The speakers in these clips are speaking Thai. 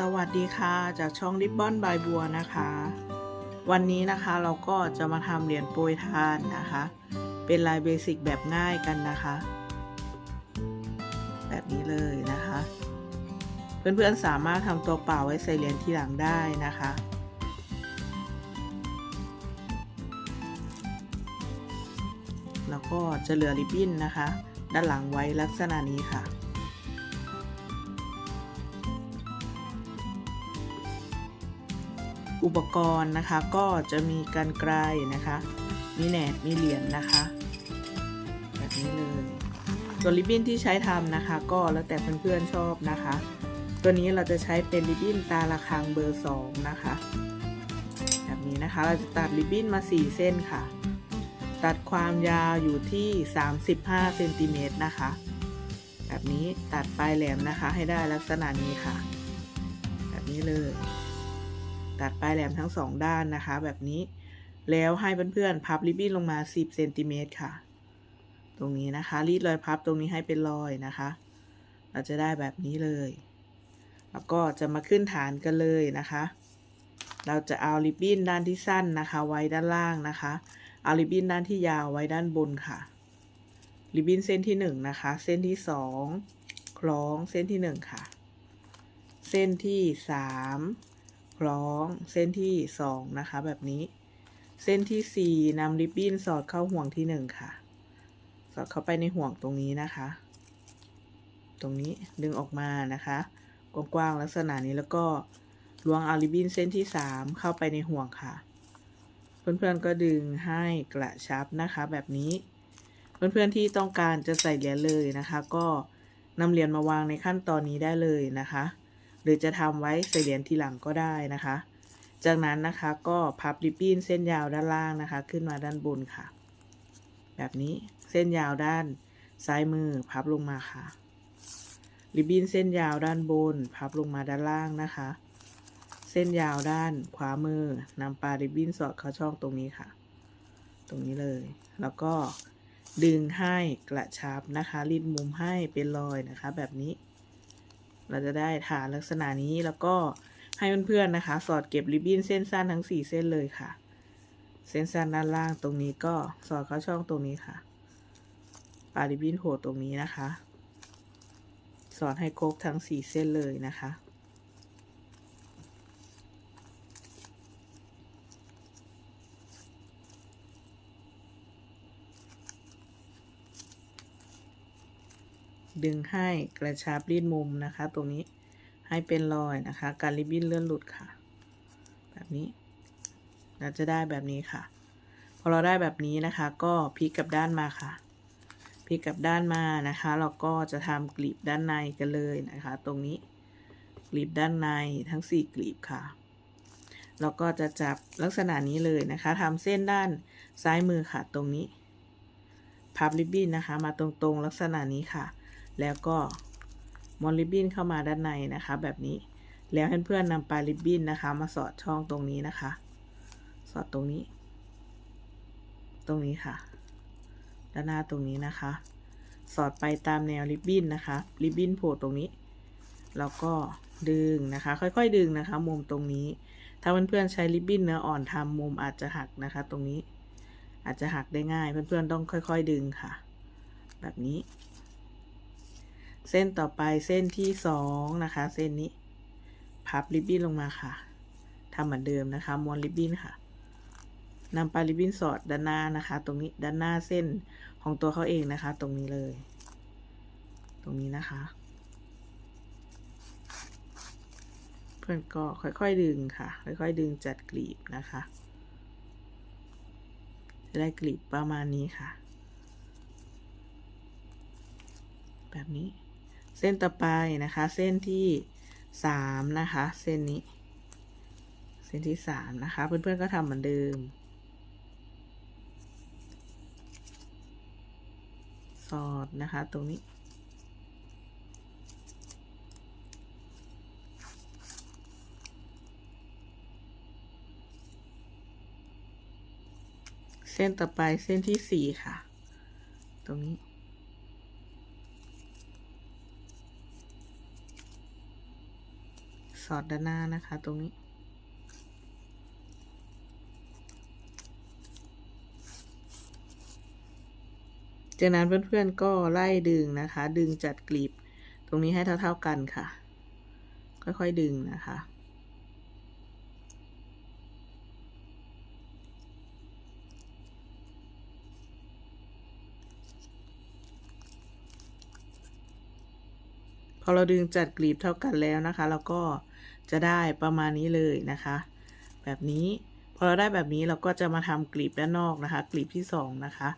สวัสดีค่ะจากช่องริบบอนบายบัวนะคะ วันนี้นะคะเราก็จะมาทำเหรียญโปรยทานนะคะ เป็นลายเบสิกแบบง่ายกันนะคะ แบบนี้เลยนะคะ เพื่อนๆสามารถทำตัวเปล่าไว้ใส่เหรียญทีหลังได้นะคะ แล้วก็จะเหลือริบบิ้นนะคะ ด้านหลังไว้ลักษณะนี้ค่ะ อุปกรณ์นะคะก็จะมีกันไกลนะคะ มีแหนบมีเหรียญนะคะแบบนี้เลยส่วนริบบิ้นที่ใช้ทำนะคะ ก็แล้วแต่เพื่อนๆชอบนะคะ ตัวนี้เราจะใช้เป็นริบบิ้นตาละคังเบอร์2นะคะแบบนี้นะคะเราจะตัดริบบิ้นมา 4 เส้นค่ะ ตัดความยาวอยู่ที่ 35เซนติเมตรนะคะแบบนี้ตัดปลายแหลมนะคะให้ได้ลักษณะนี้ค่ะ แบบนี้เลย ตัดปลายแหลมทั้งสองด้านนะคะ แบบนี้แล้วให้เพื่อนๆพับริบบิ้นลงมา 10เซนติเมตรค่ะ ตรงนี้นะคะ รีดรอยพับตรงนี้ให้เป็นรอยนะคะ เราจะได้แบบนี้เลย แล้วก็จะมาขึ้นฐานกันเลยนะคะ เราจะเอาริบบิ้นด้านที่สั้นนะคะ ไว้ด้านล่างนะคะ เอาริบบิ้นด้านที่ยาวไว้ด้านบนค่ะ ริบบิ้นเส้นที่หนึ่งนะคะ เส้นที่สองคล้องเส้นที่หนึ่งค่ะ เส้นที่สาม ล้องเส้นที่สองนะคะ แบบนี้ เส้นที่สี่นำริบบิ้นสอดเข้าห่วงที่หนึ่งค่ะ สอดเข้าไปในห่วงตรงนี้นะคะ ตรงนี้ดึงออกมานะคะ กว้างๆลักษณะนี้แล้วก็ล้วงเอาริบบิ้นเส้นที่สามเข้าไปในห่วงค่ะ เพื่อนๆก็ดึงให้กระชับนะคะ แบบนี้ เพื่อนๆที่ต้องการจะใส่เหรียญเลยนะคะ ก็นำเหรียญมาวางในขั้นตอนนี้ได้เลยนะคะ หรือจะทำไว้ใส่เหรียญทีหลังก็ได้นะคะ จากนั้นนะคะก็พับริบบิ้นเส้นยาวด้านล่างนะคะ ขึ้นมาด้านบนค่ะ แบบนี้เส้นยาวด้านซ้ายมือพับลงมาค่ะ ริบบิ้นเส้นยาวด้านบน พับลงมาด้านล่างนะคะ เส้นยาวด้านขวามือนำปลาริบบิ้นสอดเข้าช่องตรงนี้ค่ะ ตรงนี้เลย แล้วก็ดึงให้กระชับนะคะรีดมุมให้เป็นรอยนะคะ แบบนี้ เราจะได้ฐานลักษณะนี้แล้วก็ให้เพื่อนๆนะคะ สอดเก็บริบบิ้นเส้นสั้นทั้ง 4 เส้นเลยค่ะ เส้นสั้นด้านล่างตรงนี้ก็สอดเข้าช่องตรงนี้ค่ะปาริบบิ้นโผล่ตรงนี้นะคะ สอดให้ครบทั้ง 4 เส้นเลยนะคะ ดึงให้กระชับรีดมุมนะคะ ตรงนี้ให้เป็นรอยนะคะ การริบบิ้นเลื่อนหลุดค่ะ แบบนี้เราจะได้แบบนี้ค่ะ พอเราได้แบบนี้นะคะ ก็พลิกกลับด้านมาค่ะพลิกกลับด้านมานะคะ เราก็จะทำกลีบด้านในกันเลยนะคะ ตรงนี้กลีบด้านในทั้ง 4กลีบค่ะเราก็จะจับลักษณะนี้เลยนะคะทำเส้นด้านซ้ายมือค่ะตรงนี้ พับริบบิ้นนะคะ มาตรงๆลักษณะนี้ค่ะ แล้วก็มอนริบบิ้นเข้ามาด้านในนะคะ แบบนี้แล้วเพื่อนนำปลายริบบิ้นนะคะ มาสอดช่องตรงนี้นะคะ สอดตรงนี้ ตรงนี้ค่ะด้านหน้าตรงนี้นะคะ สอดไปตามแนวริบบิ้นนะคะริบบิ้นโผล่ตรงนี้แล้วก็ดึงนะคะ ค่อยๆดึงนะคะ มุมตรงนี้ ถ้าเพื่อนๆใช้ริบบิ้นเนื้ออ่อนทำมุมอาจจะหักนะคะ ตรงนี้อาจจะหักได้ง่าย เพื่อนๆต้องค่อย ๆ ดึงค่ะ แบบนี้ เส้นต่อไปเส้นที่สองนะคะ เส้นนี้ พับริบบิ้นลงมาค่ะทำเหมือนเดิมนะคะ ม้วนริบบิ้นค่ะนำปลายริบบิ้นสอดด้านหน้านะคะ ตรงนี้ด้านหน้าเส้นของตัวเขาเองนะคะ ตรงนี้เลย ตรงนี้นะคะ เพื่อนก็ค่อยๆดึงค่ะ ค่อยๆ ดึงจัดกลีบนะคะจะได้กลีบประมาณนี้ค่ะ แบบนี้ เส้นต่อไปนะคะ เส้นที่สามนะคะ เส้นนี้ เส้นที่สามนะคะ เพื่อนๆก็ทำเหมือนเดิมสอดนะคะ ตรงนี้ เส้นต่อไปเส้นที่สี่ค่ะ ตรงนี้ สอดด้านหน้านะคะตรงนี้ จากนั้นเพื่อนๆก็ไล่ดึงนะคะ ดึงจัดกลีบ ตรงนี้ให้เท่าๆกันค่ะ ค่อยๆดึงนะคะ พอเราดึงจัดกลีบเท่ากันแล้วนะคะ เราก็จะได้ประมาณนี้เลยนะคะ แบบนี้พอเราได้แบบนี้เราก็จะมาทำกลีบด้านนอกนะคะ กลีบที่สองนะคะ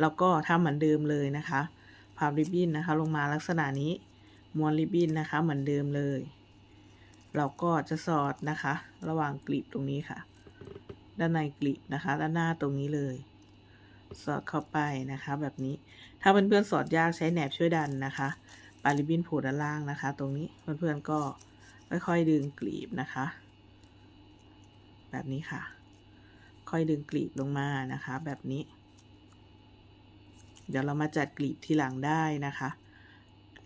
แล้วก็ทำเหมือนเดิมเลยนะคะพับริบบิ้นนะคะ ลงมาลักษณะนี้ม้วนริบบิ้นนะคะ เหมือนเดิมเลย เราก็จะสอดนะคะ ระหว่างกลีบตรงนี้ค่ะ ด้านในกลีบนะคะ ด้านหน้าตรงนี้เลย สอดเข้าไปนะคะ แบบนี้ถ้าเพื่อนๆสอดยากใช้แหนบช่วยดันนะคะาริบินผูด้านล่างนะคะ ตรงนี้เพื่อนๆก็ค่อยๆดึงกลีบนะคะ แบบนี้ค่ะ ค่อยดึงกลีบลงมานะคะ แบบนี้ เดี๋ยวเรามาจัดกลีบทีหลังได้นะคะ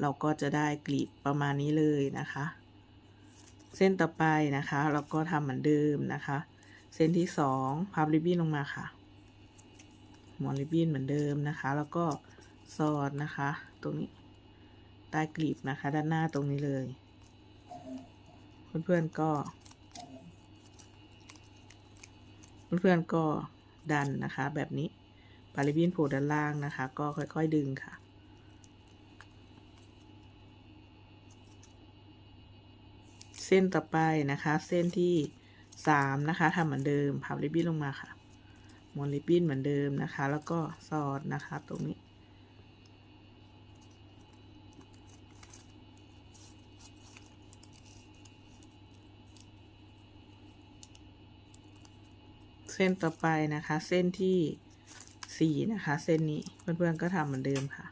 เราก็จะได้กลีบประมาณนี้เลยนะคะ เส้นต่อไปนะคะ เราก็ทำเหมือนเดิมนะคะ เส้นที่สองพับริบบิ้นลงมาค่ะหมอนริบบิ้นเหมือนเดิมนะคะ แล้วก็สอดนะคะ ตรงนี้ ใต้กลีบนะคะ ด้านหน้าตรงนี้เลย เพื่อนๆก็ เพื่อนๆก็ดันนะคะ แบบนี้ปาริบินผูกด้านล่างนะคะ ก็ค่อยๆดึงค่ะเส้นต่อไปนะคะ เส้นที่สามนะคะทำเหมือนเดิมพับริบบิ้นลงมาค่ะม้วนริบบิ้นเหมือนเดิมนะคะ แล้วก็สอดนะคะ ตรงนี้ เส้นต่อไปนะคะ เส้นที่สี่นะคะ เส้นนี้เพื่อนๆก็ทำเหมือนเดิมค่ะ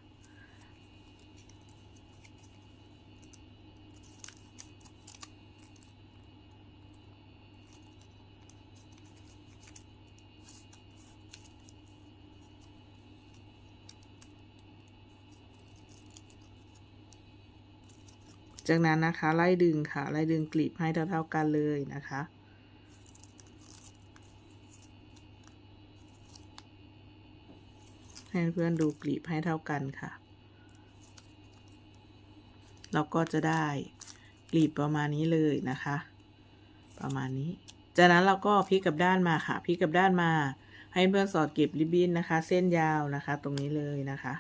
จากนั้นนะคะ ไล่ดึงค่ะ ไล่ดึงกลีบให้เท่าๆกันเลยนะคะ ให้เพื่อนดูกลีบให้เท่ากันค่ะ เราก็จะได้กลีบประมาณนี้เลยนะคะ ประมาณนี้ จากนั้นเราก็พลิกกับด้านมาค่ะพลิกกับด้านมา ให้เพื่อนสอดเก็บริบบิ้นนะคะ เส้นยาวนะคะ ตรงนี้เลยนะคะ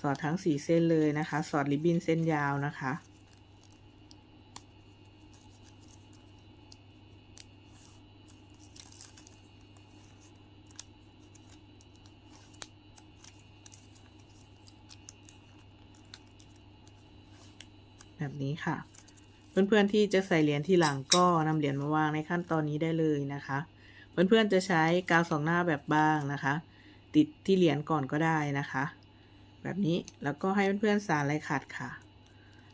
สอดทั้งสี่เส้นเลยนะคะ สอดริบบิ้นเส้นยาวนะคะ แบบนี้ค่ะ เพื่อนๆที่จะใส่เหรียญที่หลังก็นำเหรียญมาวางในขั้นตอนนี้ได้เลยนะคะ เพื่อนๆจะใช้กาวสองหน้าแบบบางนะคะ ติดที่เหรียญก่อนก็ได้นะคะ แบบนี้แล้วก็ให้เพื่อนๆสารลายขัดค่ะ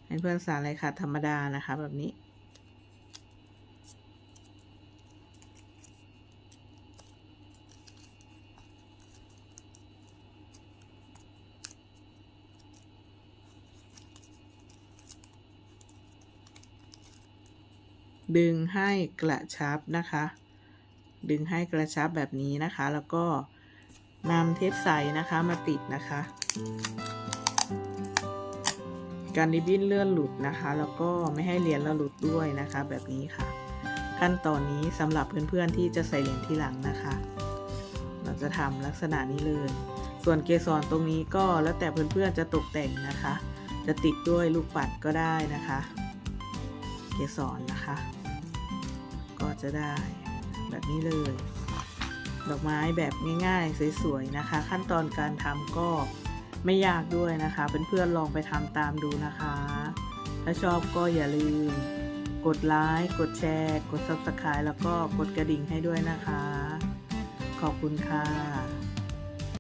ให้เพื่อนสารลายขัดธรรมดานะคะ แบบนี้ ดึงให้กระชับนะคะ ดึงให้กระชับแบบนี้นะคะ แล้วก็นำเทปใสนะคะมาติดนะคะ การริบบิ้นเลื่อนหลุดนะคะ แล้วก็ไม่ให้เหรียญเราหลุดด้วยนะคะ แบบนี้ค่ะ ขั้นตอนนี้สำหรับเพื่อนๆที่จะใส่เหรียญทีหลังนะคะ เราจะทำลักษณะนี้เลย ส่วนเกสรตรงนี้ก็แล้วแต่เพื่อนๆจะตกแต่งนะคะ จะติดด้วยลูกปัดก็ได้นะคะ เกสรนะคะ ก็จะได้แบบนี้เลย ดอกไม้แบบง่ายๆ สวยๆนะคะ ขั้นตอนการทำก็ไม่ยากด้วยนะคะเพื่อนๆลองไปทำตามดูนะคะ ถ้าชอบก็อย่าลืม กดไลค์กดแชร์ กด subscribe แล้วก็กดกระดิ่งให้ด้วยนะคะ ขอบคุณค่ะ